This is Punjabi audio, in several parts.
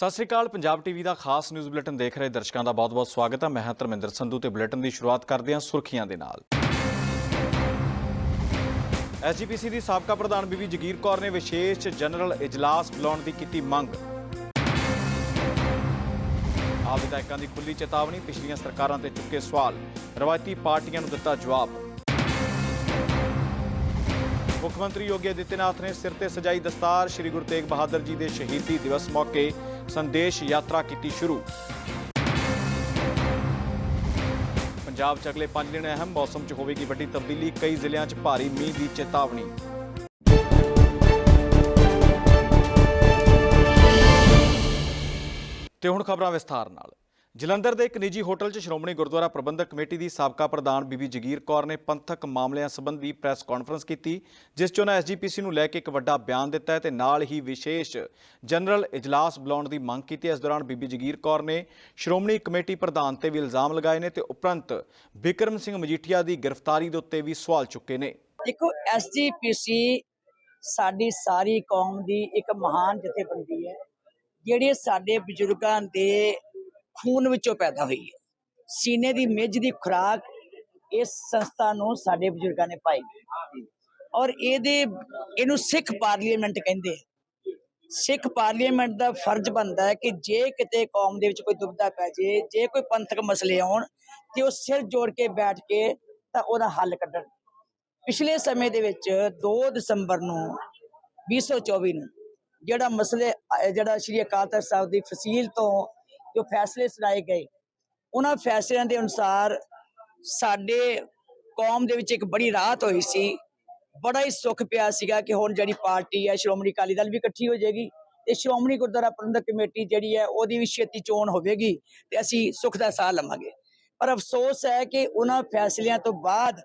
ਸਤਿ ਸ੍ਰੀ ਅਕਾਲ, ਪੰਜਾਬ ਟੀਵੀ ਦਾ ਖਾਸ ਨਿਊਜ਼ ਬੁਲੇਟਿਨ ਦੇਖ ਰਹੇ ਦਰਸ਼ਕਾਂ ਦਾ ਬਹੁਤ-ਬਹੁਤ ਸਵਾਗਤ ਹੈ। ਮੈਂ ਹਾਂ ਧਰਮਿੰਦਰ ਸੰਧੂ ਤੇ ਬੁਲੇਟਿਨ ਦੀ ਸ਼ੁਰੂਆਤ ਕਰਦੇ ਹਾਂ ਸੁਰਖੀਆਂ ਦੇ ਨਾਲ। ਐਸਜੀਪੀਸੀ ਦੀ ਸਾਬਕਾ ਪ੍ਰਧਾਨ ਬੀਬੀ ਜਗੀਰ ਕੌਰ ਨੇ ਵਿਸ਼ੇਸ਼ ਜਨਰਲ ਇਜਲਾਸ ਬੁਲਾਉਣ ਦੀ ਕੀਤੀ ਮੰਗ। ਆਪ ਵਿਧਾਇਕਾਂ ਦੀ ਖੁੱਲੀ ਚੇਤਾਵਨੀ, ਪਿਛਲੀਆਂ ਸਰਕਾਰਾਂ ਤੇ ਚੁੱਕੇ ਸਵਾਲ। ਰਵਾਇਤੀ ਪਾਰਟੀਆਂ ਨੂੰ ਦਿੱਤਾ ਜਵਾਬ। ਮੁੱਖ ਮੰਤਰੀ ਯੋਗੀ ਆਦਿੱਤਿਆਨਾਥ ਨੇ ਸਿਰ ਤੇ ਸਜਾਈ ਦਸਤਾਰ। ਸ੍ਰੀ ਗੁਰੂ ਤੇਗ ਬਹਾਦਰ ਜੀ ਦੇ ਸ਼ਹੀਦੀ ਦਿਵਸ ਮੌਕੇ ਸੰਦੇਸ਼ ਯਾਤਰਾ ਕੀਤੀ ਸ਼ੁਰੂ। ਪੰਜਾਬ 'ਚ ਅਗਲੇ 5 ਦਿਨ ਅਹਿਮ ਮੌਸਮ 'ਚ ਹੋਵੇਗੀ ਵੱਡੀ ਤਬਦੀਲੀ, ਕਈ ਜ਼ਿਲ੍ਹਿਆਂ 'ਚ ਭਾਰੀ ਮੀਂਹ ਦੀ ਚੇਤਾਵਨੀ। ਤੇ ਹੁਣ ਖਬਰਾਂ ਵਿਸਥਾਰ ਨਾਲ। ਜਲੰਧਰ ਦੇ ਇੱਕ ਨਿੱਜੀ ਹੋਟਲ 'ਚ ਸ਼੍ਰੋਮਣੀ ਗੁਰਦੁਆਰਾ ਪ੍ਰਬੰਧਕ ਕਮੇਟੀ ਦੀ ਸਾਬਕਾ ਪ੍ਰਧਾਨ ਬੀਬੀ ਜਗੀਰ ਕੌਰ ਨੇ ਪੰਥਕ ਮਾਮਲਿਆਂ ਸੰਬੰਧੀ ਪ੍ਰੈਸ ਕਾਨਫਰੰਸ ਕੀਤੀ, ਜਿਸ 'ਚ ਉਹਨਾਂ ਐਸਜੀਪੀਸੀ ਨੂੰ ਲੈ ਕੇ ਇੱਕ ਵੱਡਾ ਬਿਆਨ ਦਿੱਤਾ ਹੈ ਤੇ ਨਾਲ ਹੀ ਵਿਸ਼ੇਸ਼ ਜਨਰਲ ਇਜਲਾਸ ਬੁਲਾਉਣ ਦੀ ਮੰਗ ਕੀਤੀ ਹੈ। ਇਸ ਦੌਰਾਨ ਬੀਬੀ ਜਗੀਰ ਕੌਰ ਨੇ ਸ਼੍ਰੋਮਣੀ ਕਮੇਟੀ ਪ੍ਰਧਾਨ ਤੇ ਵੀ ਇਲਜ਼ਾਮ ਲਗਾਏ ਨੇ ਤੇ ਉਪਰੰਤ ਬਿਕਰਮ ਸਿੰਘ ਮਜੀਠੀਆ ਦੀ ਗ੍ਰਿਫਤਾਰੀ ਦੇ ਉੱਤੇ ਵੀ ਸਵਾਲ ਚੁੱਕੇ ਨੇ। ਦੇਖੋ ਐਸਜੀਪੀਸੀ ਸਾਡੀ ਸਾਰੀ ਕੌਮ ਦੀ ਇੱਕ ਮਹਾਨ ਜਥੇਬੰਦੀ ਹੈ। ਜਿਹੜੇ ਸਾਡੇ ਬਜ਼ੁਰਗਾਂ ਦੇ ਖੂਨ ਵਿੱਚੋਂ ਪੈਦਾ ਹੋਈ ਹੈ। ਸੀਨੇ ਦੀ ਮਿੱਝ ਦੀ ਖੁਰਾਕ ਇਸ ਸੰਸਥਾ ਨੂੰ ਸਾਡੇ ਬਜ਼ੁਰਗਾਂ ਨੇ ਪਾਈ। ਔਰ ਇਹਦੇ, ਇਹਨੂੰ ਸਿੱਖ ਪਾਰਲੀਮੈਂਟ ਕਹਿੰਦੇ ਸਿੱਖ ਪਾਰਲੀਮੈਂਟ ਦਾ ਫਰਜ਼ ਬਣਦਾ ਹੈ ਕਿ ਜੇ ਕਿਤੇ ਕੌਮ ਦੇ ਵਿੱਚ ਕੋਈ ਦੁਬਦਾ ਪੈ ਜੇ ਜੇ ਕੋਈ ਪੰਥਕ ਮਸਲੇ ਆਉਣ, ਤੇ ਉਹ ਸਿਰ ਜੋੜ ਕੇ ਬੈਠ ਕੇ ਤਾਂ ਉਹਦਾ ਹੱਲ ਕੱਢਣ। ਪਿਛਲੇ ਸਮੇਂ ਦੇ ਵਿੱਚ 2 ਦਸੰਬਰ ਨੂੰ 2024 ਨੂੰ ਜਿਹੜਾ ਮਸਲੇ ਜਿਹੜਾ ਸ਼੍ਰੀ ਅਕਾਲ ਤਖਤ ਸਾਹਿਬ ਦੀ ਫਸੀਲ ਤੋਂ ਜੋ ਫੈਸਲੇ ਸੁਣਾਏ ਗਏ, ਉਹਨਾਂ ਫੈਸਲਿਆਂ ਦੇ ਅਨੁਸਾਰ ਸਾਡੇ ਕੌਮ ਦੇ ਵਿੱਚ ਇੱਕ ਬੜੀ ਰਾਹਤ ਹੋਈ ਸੀ। ਬੜਾ ਹੀ ਸੁੱਖ ਪਿਆ ਸੀਗਾ ਕਿ ਹੁਣ ਜਿਹੜੀ ਪਾਰਟੀ ਹੈ, ਸ਼੍ਰੋਮਣੀ ਅਕਾਲੀ ਦਲ ਵੀ ਇਕੱਠੀ ਹੋ ਜਾਏਗੀ ਤੇ ਸ਼੍ਰੋਮਣੀ ਗੁਰਦੁਆਰਾ ਪ੍ਰਬੰਧਕ ਕਮੇਟੀ ਜਿਹੜੀ ਹੈ, ਉਹਦੀ ਵੀ ਛੇਤੀ ਚੋਣ ਹੋਵੇਗੀ ਤੇ ਅਸੀਂ ਸੁੱਖ ਦਾ ਸਾਹ ਲਵਾਂਗੇ। ਪਰ ਅਫਸੋਸ ਹੈ ਕਿ ਉਹਨਾਂ ਫੈਸਲਿਆਂ ਤੋਂ ਬਾਅਦ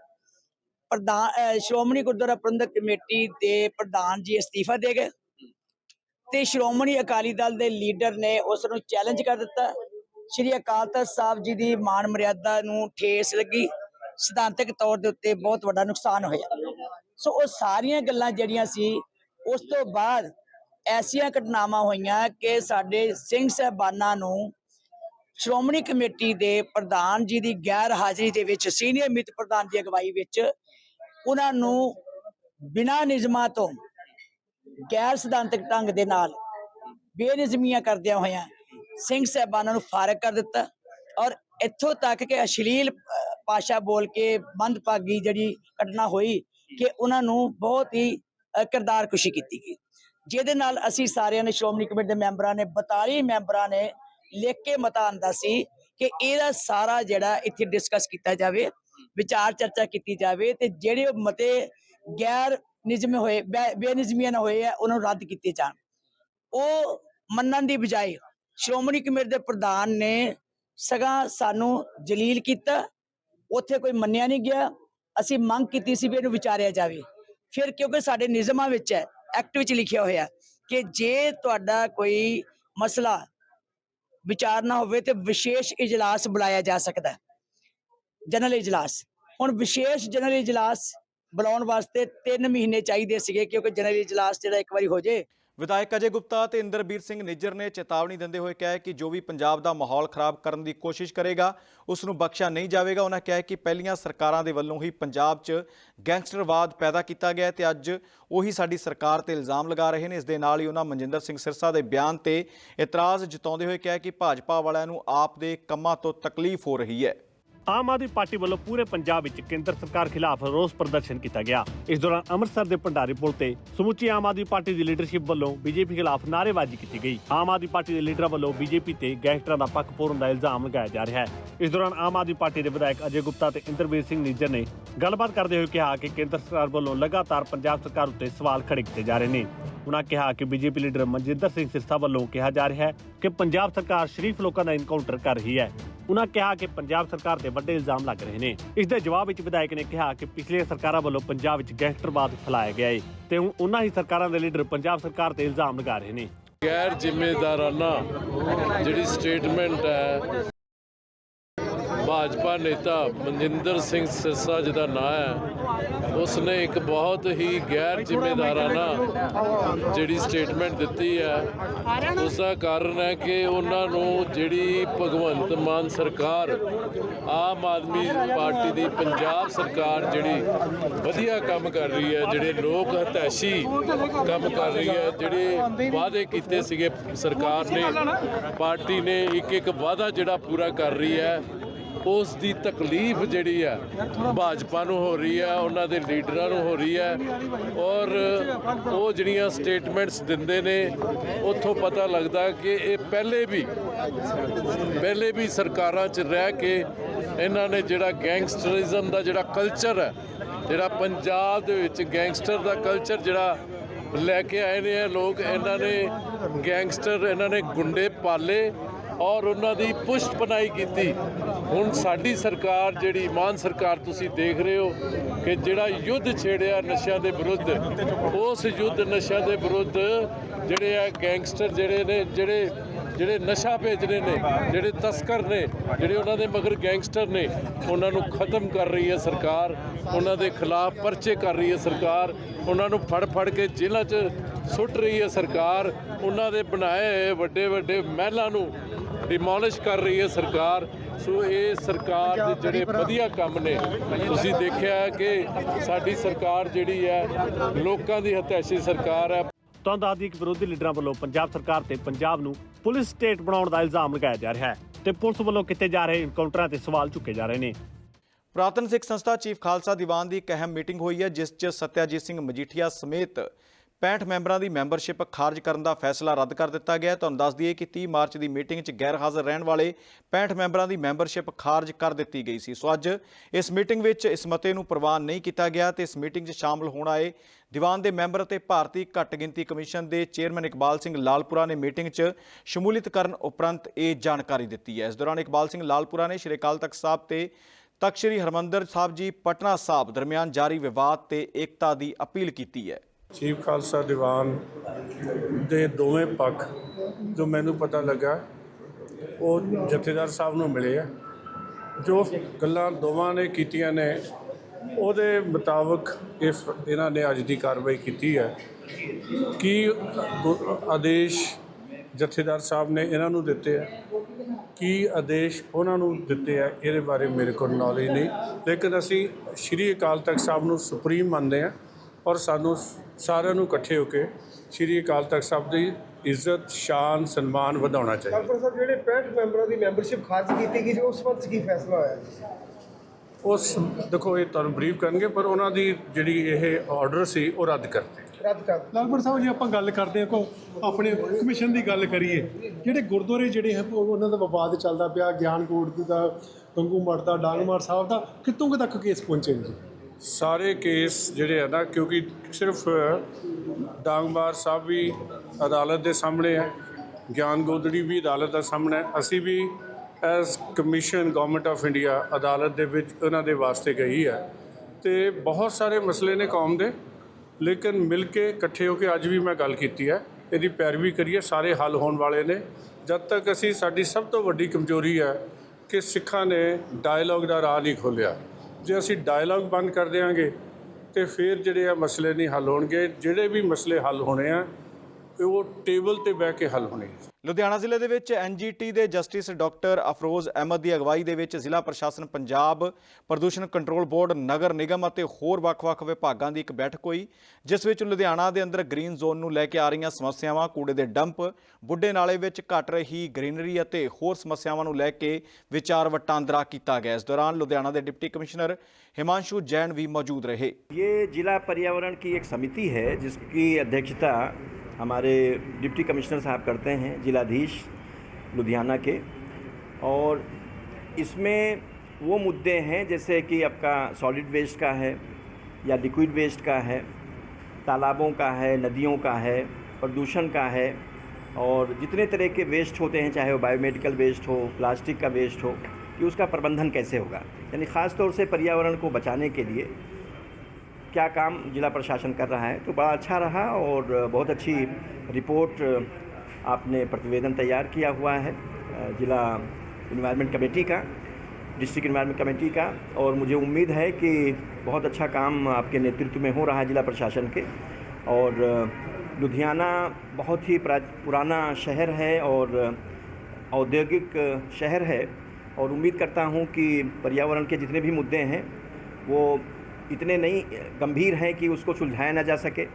ਪ੍ਰਧਾਨ ਸ਼੍ਰੋਮਣੀ ਗੁਰਦੁਆਰਾ ਪ੍ਰਬੰਧਕ ਕਮੇਟੀ ਦੇ ਪ੍ਰਧਾਨ ਜੀ ਅਸਤੀਫਾ ਦੇ ਗਏ। ਤੇ ਸ਼੍ਰੋਮਣੀ ਅਕਾਲੀ ਦਲ ਦੇ ਲੀਡਰ ਨੇ ਉਸ ਨੂੰ ਚੈਲੰਜ ਕਰ ਦਿੱਤਾ। ਸ਼੍ਰੀ ਅਕਾਲ ਤਖਤ ਸਾਹਿਬ ਜੀ ਦੀ ਮਾਨ ਮਰਿਆਦਾ ਨੂੰ ਠੇਸ ਲੱਗੀ। ਸਿਧਾਂਤਕ ਤੌਰ ਦੇ ਉੱਤੇ ਬਹੁਤ ਵੱਡਾ ਨੁਕਸਾਨ ਹੋਇਆ। ਸੋ ਉਹ ਸਾਰੀਆਂ ਗੱਲਾਂ ਜਿਹੜੀਆਂ ਸੀ, ਉਸ ਤੋਂ ਬਾਅਦ ਐਸੀਆਂ ਘਟਨਾਵਾਂ ਹੋਈਆਂ ਕਿ ਸਾਡੇ ਸਿੰਘ ਸਾਹਿਬਾਨਾਂ ਨੂੰ ਸ਼੍ਰੋਮਣੀ ਕਮੇਟੀ ਦੇ ਪ੍ਰਧਾਨ ਜੀ ਦੀ ਗੈਰ ਹਾਜ਼ਰੀ ਦੇ ਵਿੱਚ, ਸੀਨੀਅਰ ਮਿਤ ਪ੍ਰਧਾਨ ਦੀ ਅਗਵਾਈ ਵਿੱਚ, ਉਹਨਾਂ ਨੂੰ ਬਿਨਾਂ ਨਿਯਮਾਂ ਤੋਂ ਗੈਰ ਸਿਧਾਂਤਕ ਢੰਗ ਦੇ ਨਾਲ ਬੇਨਿਯਮੀਆਂ ਕਰਦਿਆਂ ਹੋਇਆਂ ਸਿੰਘ ਸਾਹਿਬਾਨਾਂ ਨੂੰ ਫਾਰਗ ਕਰ ਦਿੱਤਾ ਔਰ ਇੱਥੋਂ ਤੱਕ ਕਿ ਅਸ਼ਲੀਲ ਅਹ, ਬੋਲ ਕੇ ਮੰਦਭਾਗੀ ਜਿਹੜੀ ਘਟਨਾ ਹੋਈ ਕਿ ਉਹਨਾਂ ਨੂੰ ਬਹੁਤ ਹੀ ਕਿਰਦਾਰ ਕੁਸ਼ੀ ਕੀਤੀ ਗਈ। ਜਿਹਦੇ ਨਾਲ ਅਸੀਂ ਸਾਰਿਆਂ ਨੇ ਸ਼੍ਰੋਮਣੀ ਕਮੇਟੀ ਦੇ ਮੈਂਬਰਾਂ ਨੇ 42 ਮੈਂਬਰਾਂ ਨੇ ਲਿਖ ਕੇ ਮਤਾ ਆਂਦਾ ਸੀ ਕਿ ਇਹਦਾ ਸਾਰਾ ਜਿਹੜਾ ਇੱਥੇ ਡਿਸਕਸ ਕੀਤਾ ਜਾਵੇ ਵਿਚਾਰ ਚਰਚਾ ਕੀਤੀ ਜਾਵੇ ਤੇ ਜਿਹੜੇ ਮਤੇ ਗੈਰ ਨਿਯਮ ਹੋਏ ਬੇਨਿਯਮੀਆਂ ਨਾ ਹੋਏ ਆ ਉਹਨਾਂ ਨੂੰ ਰੱਦ ਕੀਤੇ ਜਾਣ। ਉਹ ਮੰਨਣ ਦੀ ਬਜਾਏ ਸ਼੍ਰੋਮਣੀ ਕਮੇਟੀ ਦੇ ਪ੍ਰਧਾਨ ਨੇ ਸਗਾ ਸਾਨੂੰ ਜਲੀਲ ਕੀਤਾ, ਉੱਥੇ ਕੋਈ ਮੰਨਿਆ ਨਹੀਂ ਗਿਆ, ਅਸੀਂ ਮੰਗ ਕੀਤੀ ਸੀ ਵੀ ਇਹਨੂੰ ਵਿਚਾਰਿਆ ਜਾਵੇ। ਫਿਰ ਕਿਉਂਕਿ ਸਾਡੇ ਨਿਯਮਾਂ ਵਿੱਚ ਹੈ, ਐਕਟ ਵਿੱਚ ਲਿਖਿਆ ਹੋਇਆ ਕਿ ਜੇ ਤੁਹਾਡਾ ਕੋਈ ਮਸਲਾ ਵਿਚਾਰਨਾ ਹੋਵੇ ਤੇ ਵਿਸ਼ੇਸ਼ ਇਜਲਾਸ ਬੁਲਾਇਆ ਜਾ ਸਕਦਾ ਜਨਰਲ ਇਜਲਾਸ। ਹੁਣ ਵਿਸ਼ੇਸ਼ ਜਨਰਲ ਇਜਲਾਸ ਬੁਲਾਉਣ ਵਾਸਤੇ 3 ਮਹੀਨੇ ਚਾਹੀਦੇ ਸੀਗੇ ਕਿਉਂਕਿ ਜਨਰਲ ਇਜਲਾਸ ਜਿਹੜਾ ਇੱਕ ਵਾਰੀ ਹੋ ਜੇ। ਵਿਧਾਇਕ ਅਜੇ ਗੁਪਤਾ ਤੇ ਇੰਦਰਬੀਰ ਸਿੰਘ ਨਿੱਜਰ ਨੇ ਚੇਤਾਵਨੀ ਦਿੰਦੇ ਹੋਏ ਕਿਹਾ ਕਿ ਜੋ ਵੀ ਪੰਜਾਬ ਦਾ ਮਾਹੌਲ ਖਰਾਬ ਕਰਨ ਦੀ ਕੋਸ਼ਿਸ਼ ਕਰੇਗਾ, ਉਸ ਨੂੰ ਬਖਸ਼ਿਆ ਨਹੀਂ ਜਾਵੇਗਾ। ਉਹਨਾਂ ਕਿਹਾ ਕਿ ਪਹਿਲੀਆਂ ਸਰਕਾਰਾਂ ਦੇ ਵੱਲੋਂ ਹੀ ਪੰਜਾਬ 'ਚ ਗੈਂਗਸਟਰਵਾਦ ਪੈਦਾ ਕੀਤਾ ਗਿਆ ਹੈ ਤੇ ਅੱਜ ਉਹੀ ਸਾਡੀ ਸਰਕਾਰ ਤੇ ਇਲਜ਼ਾਮ ਲਗਾ ਰਹੇ ਨੇ। ਇਸ ਦੇ ਨਾਲ ਹੀ ਉਹਨਾਂ ਮਨਜਿੰਦਰ ਸਿੰਘ ਸਿਰਸਾ ਦੇ ਬਿਆਨ ਤੇ ਇਤਰਾਜ਼ ਜਤਾਉਂਦੇ ਹੋਏ ਕਿਹਾ ਕਿ ਭਾਜਪਾ ਵਾਲਿਆਂ ਨੂੰ ਆਪ ਦੇ ਕੰਮਾਂ ਤੋਂ ਤਕਲੀਫ ਹੋ ਰਹੀ ਹੈ। ਆਮ ਆਦਮੀ ਪਾਰਟੀ ਵੱਲੋਂ ਪੂਰੇ ਪੰਜਾਬ ਵਿੱਚ ਕੇਂਦਰ ਸਰਕਾਰ ਖਿਲਾਫ ਰੋਸ ਪ੍ਰਦਰਸ਼ਨ ਕੀਤਾ ਗਿਆ। ਇਸ ਦੌਰਾਨ ਅੰਮ੍ਰਿਤਸਰ ਦੇ ਭੰਡਾਰੀ ਪੁਲ ਤੇ ਸਮੁੱਚੀ ਆਮ ਆਦਮੀ ਪਾਰਟੀ ਦੀ ਲੀਡਰਸ਼ਿਪ ਵੱਲੋਂ ਬੀਜੇਪੀ ਖਿਲਾਫ ਨਾਅਰੇਬਾਜ਼ੀ ਕੀਤੀ ਗਈ। ਆਮ ਆਦਮੀ ਪਾਰਟੀ ਦੇ ਲੀਡਰਾਂ ਵੱਲੋਂ ਬੀਜੇਪੀ ਤੇ ਗੈਂਗਸਟਰਾਂ ਦਾ ਪੱਖ ਪੂਰਨ ਦਾ ਇਲਜ਼ਾਮ ਲਗਾਇਆ ਜਾ ਰਿਹਾ ਹੈ। ਇਸ ਦੌਰਾਨ ਆਮ ਆਦਮੀ ਪਾਰਟੀ ਦੇ ਵਿਧਾਇਕ ਅਜੇ ਗੁਪਤਾ ਤੇ ਇੰਦਰਵੀਰ ਸਿੰਘ ਨਿੱਜਰ ਨੇ ਗੱਲਬਾਤ ਕਰਦੇ ਹੋਏ ਕਿਹਾ ਕਿ ਕੇਂਦਰ ਸਰਕਾਰ ਵੱਲੋਂ ਲਗਾਤਾਰ ਪੰਜਾਬ ਸਰਕਾਰ ਉੱਤੇ ਸਵਾਲ ਖੜੇ ਕੀਤੇ ਜਾ ਰਹੇ ਨੇ। ਉਨ੍ਹਾਂ ਕਿਹਾ ਕਿ ਬੀਜੇਪੀ ਲੀਡਰ ਮਨਜਿੰਦਰ ਸਿੰਘ ਸਿਰਸਾ ਵੱਲੋਂ ਕਿਹਾ ਜਾ ਰਿਹਾ ਹੈ ਕਿ ਪੰਜਾਬ ਸਰਕਾਰ ਸ਼ਰੀਫ ਲੋਕਾਂ ਦਾ ਇਨਕਾਊਂਟਰ ਕਰ ਰਹੀ ਹੈ। ਉਨ੍ਹਾਂ ਕਿਹਾ ਕਿ ਪੰਜਾਬ ਸਰਕਾਰ ਤੇ ਵੱਡੇ ਇਲਜ਼ਾਮ ਲੱਗ ਰਹੇ ਨੇ। ਇਸ ਦੇ ਜਵਾਬ ਵਿੱਚ ਵਿਧਾਇਕ ਨੇ ਕਿਹਾ ਕਿ ਪਿਛਲੇ ਸਰਕਾਰਾਂ ਵੱਲੋਂ ਪੰਜਾਬ ਵਿੱਚ ਗੈਂਗਸਟਰਵਾਦ ਫੈਲਾਇਆ ਗਿਆ ਹੈ ਤੇ ਹੁਣ ਉਨ੍ਹਾਂ ਹੀ ਸਰਕਾਰਾਂ ਦੇ ਲੀਡਰ ਪੰਜਾਬ ਸਰਕਾਰ ਤੇ ਇਲਜ਼ਾਮ ਲਗਾ ਰਹੇ ਨੇ। ਗੈਰ ਜ਼ਿੰਮੇਦਾਰਾਨਾ ਜਿਹੜੀ ਸਟੇਟਮੈਂਟ ਹੈ ਭਾਜਪਾ ਨੇਤਾ ਮਨਜਿੰਦਰ ਸਿੰਘ ਸਿਰਸਾ ਜਿਹਦਾ ਨਾਂ ਹੈ ਉਸ ਨੇ ਇੱਕ ਬਹੁਤ ਹੀ ਗੈਰ ਜ਼ਿੰਮੇਦਾਰਾਨਾ ਜਿਹੜੀ ਸਟੇਟਮੈਂਟ ਦਿੱਤੀ ਹੈ ਉਸ ਦਾ ਕਾਰਨ ਹੈ ਕਿ ਉਹਨਾਂ ਨੂੰ ਜਿਹੜੀ ਭਗਵੰਤ ਮਾਨ ਸਰਕਾਰ, ਆਮ ਆਦਮੀ ਪਾਰਟੀ ਦੀ ਪੰਜਾਬ ਸਰਕਾਰ ਜਿਹੜੀ ਵਧੀਆ ਕੰਮ ਕਰ ਰਹੀ ਹੈ, ਜਿਹੜੇ ਲੋਕ ਹਤੈਸ਼ੀ ਕੰਮ ਕਰ ਰਹੀ ਹੈ, ਜਿਹੜੇ ਵਾਅਦੇ ਕੀਤੇ ਸੀਗੇ ਸਰਕਾਰ ਨੇ, ਪਾਰਟੀ ਨੇ ਇੱਕ ਇੱਕ ਵਾਅਦਾ ਜਿਹੜਾ ਪੂਰਾ ਕਰ ਰਹੀ ਹੈ ਉਸ ਦੀ ਤਕਲੀਫ ਜਿਹੜੀ ਹੈ ਭਾਜਪਾ ਨੂੰ ਹੋ ਰਹੀ ਹੈ ਉਹਨਾਂ ਦੇ ਲੀਡਰਾਂ ਨੂੰ ਹੋ ਰਹੀ ਹੈ ਔਰ ਉਹ ਜਿਹੜੀਆਂ ਸਟੇਟਮੈਂਟਸ ਦਿੰਦੇ ਨੇ, ਉੱਥੋਂ ਪਤਾ ਲੱਗਦਾ ਕਿ ਇਹ ਪਹਿਲੇ ਵੀ ਪਹਿਲੇ ਵੀ ਸਰਕਾਰਾਂ 'ਚ ਰਹਿ ਕੇ ਇਹਨਾਂ ਨੇ ਜਿਹੜਾ ਗੈਂਗਸਟਰਿਜ਼ਮ ਦਾ ਜਿਹੜਾ ਕਲਚਰ ਹੈ ਜਿਹੜਾ ਪੰਜਾਬ ਦੇ ਵਿੱਚ ਗੈਂਗਸਟਰ ਦਾ ਕਲਚਰ ਜਿਹੜਾ ਲੈ ਕੇ ਆਏ ਨੇ ਲੋਕ, ਇਹਨਾਂ ਨੇ ਗੈਂਗਸਟਰ, ਇਹਨਾਂ ਨੇ ਗੁੰਡੇ ਪਾਲੇ ਔਰ ਉਹਨਾਂ ਦੀ ਪੁਸ਼ਟ ਪਨਾਈ ਕੀਤੀ। ਹੁਣ ਸਾਡੀ ਸਰਕਾਰ ਜਿਹੜੀ ਮਾਨ ਸਰਕਾਰ ਤੁਸੀਂ ਦੇਖ ਰਹੇ ਹੋ ਕਿ ਜਿਹੜਾ ਯੁੱਧ ਛੇੜਿਆ ਨਸ਼ਿਆਂ ਦੇ ਵਿਰੁੱਧ, ਉਸ ਯੁੱਧ ਨਸ਼ਿਆਂ ਦੇ ਵਿਰੁੱਧ ਜਿਹੜੇ ਆ ਗੈਂਗਸਟਰ ਜਿਹੜੇ ਨੇ, ਜਿਹੜੇ ਜਿਹੜੇ ਨਸ਼ਾ ਵੇਚਦੇ ਨੇ, ਜਿਹੜੇ ਤਸਕਰ ਨੇ, ਜਿਹੜੇ ਉਹਨਾਂ ਦੇ ਮਗਰ ਗੈਂਗਸਟਰ ਨੇ, ਉਹਨਾਂ ਨੂੰ ਖਤਮ ਕਰ ਰਹੀ ਹੈ ਸਰਕਾਰ, ਉਹਨਾਂ ਦੇ ਖਿਲਾਫ ਪਰਚੇ ਕਰ ਰਹੀ ਹੈ ਸਰਕਾਰ, ਉਹਨਾਂ ਨੂੰ ਫੜ ਫੜ ਕੇ ਜੇਲ੍ਹਾਂ 'ਚ ਸੁੱਟ ਰਹੀ ਹੈ ਸਰਕਾਰ, ਉਹਨਾਂ ਦੇ ਬਣਾਏ ਹੋਏ ਵੱਡੇ ਵੱਡੇ ਮਹਿਲਾਂ ਨੂੰ ਡਿਮੋਲਿਸ਼ ਕਰ ਰਹੀ ਹੈ ਸਰਕਾਰ। ਸੋ ਇਹ ਸਰਕਾਰ ਦੇ ਜਿਹੜੇ ਵਧੀਆ ਕੰਮ ਨੇ ਤੁਸੀਂ ਦੇਖਿਆ ਹੈ ਕਿ ਸਾਡੀ ਸਰਕਾਰ ਜਿਹੜੀ ਹੈ ਲੋਕਾਂ ਦੀ ਹਤੈਸ਼ੀ ਸਰਕਾਰ ਹੈ। ਤੁਹਾਨੂੰ ਦੱਸ ਦਈਏ ਕਿ ਵਿਰੋਧੀ ਲੀਡਰਾਂ ਵੱਲੋਂ ਪੰਜਾਬ ਸਰਕਾਰ ਤੇ ਪੰਜਾਬ ਨੂੰ ਪੁਲਿਸ ਸਟੇਟ ਬਣਾਉਣ ਦਾ ਇਲਜ਼ਾਮ ਲਗਾਇਆ ਜਾ ਰਿਹਾ ਹੈ ਤੇ ਪੁਲਿਸ ਵੱਲੋਂ ਕੀਤੇ ਜਾ ਰਹੇ ਇਨਕਾਊਂਟਰਾਂ ਤੇ ਸਵਾਲ ਚੁੱਕੇ ਜਾ ਰਹੇ ਨੇ। ਪੁਰਾਤਨ ਸਿੱਖ ਸੰਸਥਾ ਚੀਫ ਖਾਲਸਾ ਦੀਵਾਨ ਦੀ ਇੱਕ ਅਹਿਮ ਮੀਟਿੰਗ ਹੋਈ ਹੈ ਜਿਸ 'ਚ ਸਤਿਆਜੀਤ ਸਿੰਘ ਮਜੀਠੀਆ ਸਮੇਤ 65 ਮੈਂਬਰਾਂ ਦੀ ਮੈਂਬਰਸ਼ਿਪ ਖਾਰਜ ਕਰਨ ਦਾ ਫੈਸਲਾ ਰੱਦ ਕਰ ਦਿੱਤਾ ਗਿਆ ਹੈ। ਤੁਹਾਨੂੰ ਦੱਸ ਦਈਏ ਕਿ 30 ਮਾਰਚ ਦੀ ਮੀਟਿੰਗ 'ਚ ਗੈਰ ਹਾਜ਼ਰ ਰਹਿਣ ਵਾਲੇ 65 ਮੈਂਬਰਾਂ ਦੀ ਮੈਂਬਰਸ਼ਿਪ ਖਾਰਜ ਕਰ ਦਿੱਤੀ ਗਈ ਸੀ। ਸੋ ਅੱਜ ਇਸ ਮੀਟਿੰਗ ਵਿੱਚ ਇਸ ਮਤੇ ਨੂੰ ਪ੍ਰਵਾਨ ਨਹੀਂ ਕੀਤਾ ਗਿਆ ਤੇ ਇਸ ਮੀਟਿੰਗ 'ਚ ਸ਼ਾਮਲ ਹੋਣ ਆਏ ਦੀਵਾਨ ਦੇ ਮੈਂਬਰ ਅਤੇ ਭਾਰਤੀ ਘੱਟ ਗਿਣਤੀ ਕਮਿਸ਼ਨ ਦੇ ਚੇਅਰਮੈਨ ਇਕਬਾਲ ਸਿੰਘ ਲਾਲਪੁਰਾ ਨੇ ਮੀਟਿੰਗ 'ਚ ਸ਼ਮੂਲੀਅਤ ਕਰਨ ਉਪਰੰਤ ਇਹ ਜਾਣਕਾਰੀ ਦਿੱਤੀ ਹੈ। ਇਸ ਦੌਰਾਨ ਇਕਬਾਲ ਸਿੰਘ ਲਾਲਪੁਰਾ ਨੇ ਸ਼੍ਰੀ ਅਕਾਲ ਤਖਤ ਸਾਹਿਬ ਤੇ ਤਖਤ ਸ੍ਰੀ ਹਰਮੰਦਰ ਸਾਹਿਬ ਜੀ, ਪਟਨਾ ਸਾਹਿਬ ਦਰਮਿਆਨ ਜਾਰੀ ਵਿਵਾਦ ਤੇ ਏਕਤਾ ਦੀ ਅਪੀਲ ਕੀਤੀ ਹੈ। ਚੀਫ ਖਾਲਸਾ ਦੀਵਾਨ ਦੇ ਦੋਵੇਂ ਪੱਖ ਜੋ ਮੈਨੂੰ ਪਤਾ ਲੱਗਾ, ਉਹ ਜਥੇਦਾਰ ਸਾਹਿਬ ਨੂੰ ਮਿਲੇ ਆ। ਜੋ ਗੱਲਾਂ ਦੋਵਾਂ ਨੇ ਕੀਤੀਆਂ ਨੇ, ਉਹਦੇ ਮੁਤਾਬਕ ਇਸ, ਇਹਨਾਂ ਨੇ ਅੱਜ ਦੀ ਕਾਰਵਾਈ ਕੀਤੀ ਹੈ। ਕਿ ਆਦੇਸ਼ ਜਥੇਦਾਰ ਸਾਹਿਬ ਨੇ ਇਹਨਾਂ ਨੂੰ ਦਿੱਤੇ ਆ? ਕੀ ਆਦੇਸ਼ ਉਹਨਾਂ ਨੂੰ ਦਿੱਤੇ ਆ? ਇਹਦੇ ਬਾਰੇ ਮੇਰੇ ਕੋਲ ਨੌਲੇਜ ਨਹੀਂ। ਲੇਕਿਨ ਅਸੀਂ ਸ਼੍ਰੀ ਅਕਾਲ ਤਖਤ ਸਾਹਿਬ ਨੂੰ ਸੁਪਰੀਮ ਮੰਨਦੇ ਆ ਔਰ ਸਾਨੂੰ ਸਾਰਿਆਂ ਨੂੰ ਇਕੱਠੇ ਹੋ ਕੇ ਸ਼੍ਰੀ ਅਕਾਲ ਤਖਤ ਸਾਹਿਬ ਦੀ ਇੱਜ਼ਤ ਸ਼ਾਨ ਸਨਮਾਨ ਵਧਾਉਣਾ ਚਾਹੀਦਾ। ਡਾਕਟਰ ਸਾਹਿਬ ਜਿਹੜੇ 65 ਮੈਂਬਰਾਂ ਦੀ ਮੈਂਬਰਸ਼ਿਪ ਖਾਰਜ ਕੀਤੀ ਗਈ ਜੀ ਉਸ ਵਕਤ ਕੀ ਫੈਸਲਾ ਹੋਇਆ ਉਸ ਦੇਖੋ ਇਹ ਤੁਹਾਨੂੰ ਬਰੀਫ ਕਰਨਗੇ ਪਰ ਉਹਨਾਂ ਦੀ ਜਿਹੜੀ ਇਹ ਆਰਡਰ ਸੀ ਉਹ ਰੱਦ ਕਰਤੇ ਰੱਦ ਕਰ ਲਾਲਪੁਰ ਸਾਹਿਬ ਜੀ ਆਪਾਂ ਗੱਲ ਕਰਦੇ ਹਾਂ ਕੋ ਆਪਣੇ ਕਮਿਸ਼ਨ ਦੀ ਗੱਲ ਕਰੀਏ ਜਿਹੜੇ ਗੁਰਦੁਆਰੇ ਜਿਹੜੇ ਹੈ ਉਹ- ਉਹਨਾਂ ਦਾ ਵਿਵਾਦ ਚੱਲਦਾ ਪਿਆ ਗਿਆਨਕੋਟ ਦਾ ਗੰਗੂ ਮਠ ਦਾ ਡਾਂਗਮਾਰ ਸਾਹਿਬ ਦਾ ਕਿੱਥੋਂ ਕੁ ਤੱਕ ਕੇਸ ਪਹੁੰਚੇ ਜੀ? ਸਾਰੇ ਕੇਸ ਜਿਹੜੇ ਆ ਨਾ, ਕਿਉਂਕਿ ਸਿਰਫ ਡਾਂਗਬਾਰ ਸਾਹਿਬ ਵੀ ਅਦਾਲਤ ਦੇ ਸਾਹਮਣੇ ਹੈ, ਗਿਆਨ ਗੋਦੜੀ ਵੀ ਅਦਾਲਤ ਦਾ ਸਾਹਮਣੇ ਹੈ। ਅਸੀਂ ਵੀ ਐਸ ਕਮਿਸ਼ਨ, ਗਵਰਨਮੈਂਟ ਆਫ ਇੰਡੀਆ ਅਦਾਲਤ ਦੇ ਵਿੱਚ ਉਹਨਾਂ ਦੇ ਵਾਸਤੇ ਗਈ ਹੈ। ਤੇ ਬਹੁਤ ਸਾਰੇ ਮਸਲੇ ਨੇ ਕੌਮ ਦੇ, ਲੇਕਿਨ ਮਿਲ ਕੇ ਇਕੱਠੇ ਹੋ ਕੇ ਅੱਜ ਵੀ ਮੈਂ ਗੱਲ ਕੀਤੀ ਹੈ। ਇਹਦੀ ਪੈਰਵੀ ਕਰੀਏ, ਸਾਰੇ ਹੱਲ ਹੋਣ ਵਾਲੇ ਨੇ। ਜਦ ਤੱਕ ਅਸੀਂ ਸਾਡੀ ਸਭ ਤੋਂ ਵੱਡੀ ਕਮਜ਼ੋਰੀ ਹੈ ਕਿ ਸਿੱਖਾਂ ਨੇ ਡਾਇਲੌਗ ਦਾ ਰਾਹ ਨਹੀਂ ਖੋਲ੍ਹਿਆ। ਜੇ ਅਸੀਂ ਡਾਇਲੌਗ ਬੰਦ ਕਰ ਦਿਆਂਗੇ, ਤੇ ਫਿਰ ਜਿਹੜੇ ਆ ਮਸਲੇ ਨਹੀਂ ਹੱਲ ਹੋਣਗੇ, ਜਿਹੜੇ ਵੀ ਮਸਲੇ ਹੱਲ ਹੋਣੇ ਆ ਉਹ ਟੇਬਲ ਤੇ ਬਹਿ ਕੇ ਹੱਲ ਹੋਣੇ ਆ ਲੁਧਿਆਣਾ ਜ਼ਿਲ੍ਹੇ ਦੇ ਵਿੱਚ ਐਨਜੀਟੀ ਦੇ ਜਸਟਿਸ ਡਾਕਟਰ ਅਫਰੋਜ਼ ਅਹਿਮਦ ਦੀ ਅਗਵਾਈ ਦੇ ਵਿੱਚ ਜ਼ਿਲ੍ਹਾ ਪ੍ਰਸ਼ਾਸਨ ਪੰਜਾਬ ਪ੍ਰਦੂਸ਼ਣ ਕੰਟਰੋਲ ਬੋਰਡ ਨਗਰ ਨਿਗਮ ਅਤੇ ਹੋਰ ਵੱਖ-ਵੱਖ ਵਿਭਾਗਾਂ ਦੀ ਇੱਕ ਬੈਠਕ ਹੋਈ ਜਿਸ ਵਿੱਚ ਲੁਧਿਆਣਾ ਦੇ ਅੰਦਰ ਗ੍ਰੀਨ ਜ਼ੋਨ ਨੂੰ ਲੈ ਕੇ ਆ ਰਹੀਆਂ ਸਮੱਸਿਆਵਾਂ ਕੂੜੇ ਦੇ ਡੰਪ ਬੁੱਢੇ ਨਾਲੇ ਵਿੱਚ ਘਟ ਰਹੀ ਗ੍ਰੀਨਰੀ ਅਤੇ ਹੋਰ ਸਮੱਸਿਆਵਾਂ ਨੂੰ ਲੈ ਕੇ ਵਿਚਾਰ ਵਟਾਂਦਰਾ ਕੀਤਾ ਗਿਆ ਇਸ ਦੌਰਾਨ ਲੁਧਿਆਣਾ ਦੇ ਡਿਪਟੀ ਕਮਿਸ਼ਨਰ हिमांशु जैन भी मौजूद रहे ये जिला पर्यावरण की एक समिति है जिसकी अध्यक्षता हमारे डिप्टी कमिश्नर साहब करते हैं, जिलाधीश लुधियाना के। और इसमें वो मुद्दे हैं, जैसे कि आपका सॉलिड वेस्ट का है, या लिक्विड वेस्ट का है, तालाबों का है, नदियों का है, प्रदूषण का है, और जितने तरह के वेस्ट होते हैं, चाहे वो बायोमेडिकल वेस्ट हो, प्लास्टिक का वेस्ट हो, कि उसका प्रबंधन कैसे होगा? यानी ख़ास तौर से पर्यावरण को बचाने के लिए क्या काम जिला प्रशासन कर रहा है? तो बड़ा अच्छा रहा और बहुत अच्छी रिपोर्ट आपने प्रतिवेदन तैयार किया हुआ है जिला इन्वायरमेंट कमेटी का डिस्ट्रिक्ट इन्वायरमेंट कमेटी का। और मुझे उम्मीद है कि बहुत अच्छा काम आपके नेतृत्व में हो रहा है जिला प्रशासन के। और लुधियाना बहुत ही पुराना शहर है और औद्योगिक शहर है। और उम्मीद करता हूँ कि पर्यावरण के जितने भी मुद्दे हैं, वो इतने नहीं, गंभीर हैं कि उसको सुलझाया ना जा सके।